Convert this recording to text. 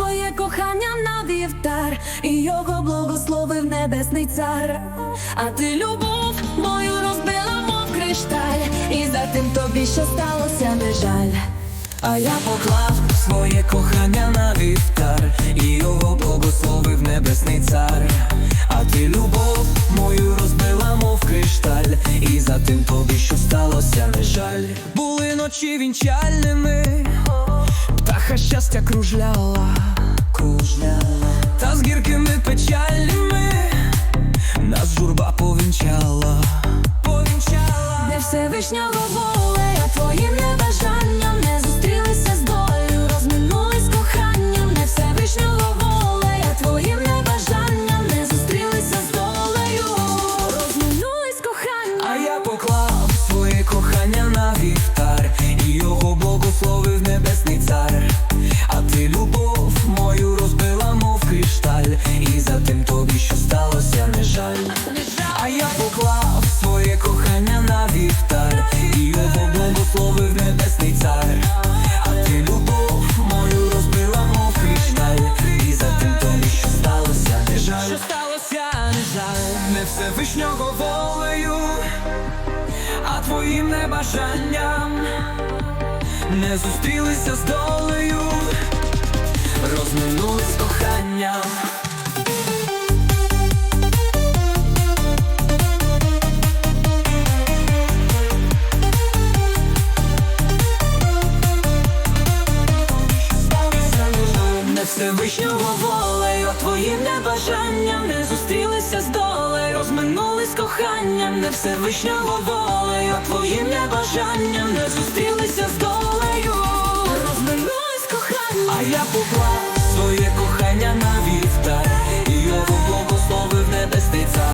своє кохання на вівтар, і його благословив небесний цар. А ти любов мою розбила, мов кришталь, і за тим тобі, що сталося, не жаль. А я поклав своє кохання на вівтар, і його благословив небесний цар. А ти любов мою розбила, мов кришталь, і за тим тобі, що сталося, не жаль. Були ночі вінчальними, птаха щастя кружляла, журба повінчала, повінчала. не все вишнього воле, а твоїм не Що сталося, не жаль, не Всевишнього волею, а твоїм небажанням не зустрілися з долею, розминулись коханням. Не волею, твоїм небажанням не зустрілися з долею, розминулись коханням, не Всевишнього волею, твоїм небажанням не зустрілися з долею, Розминулись коханням. а я поклав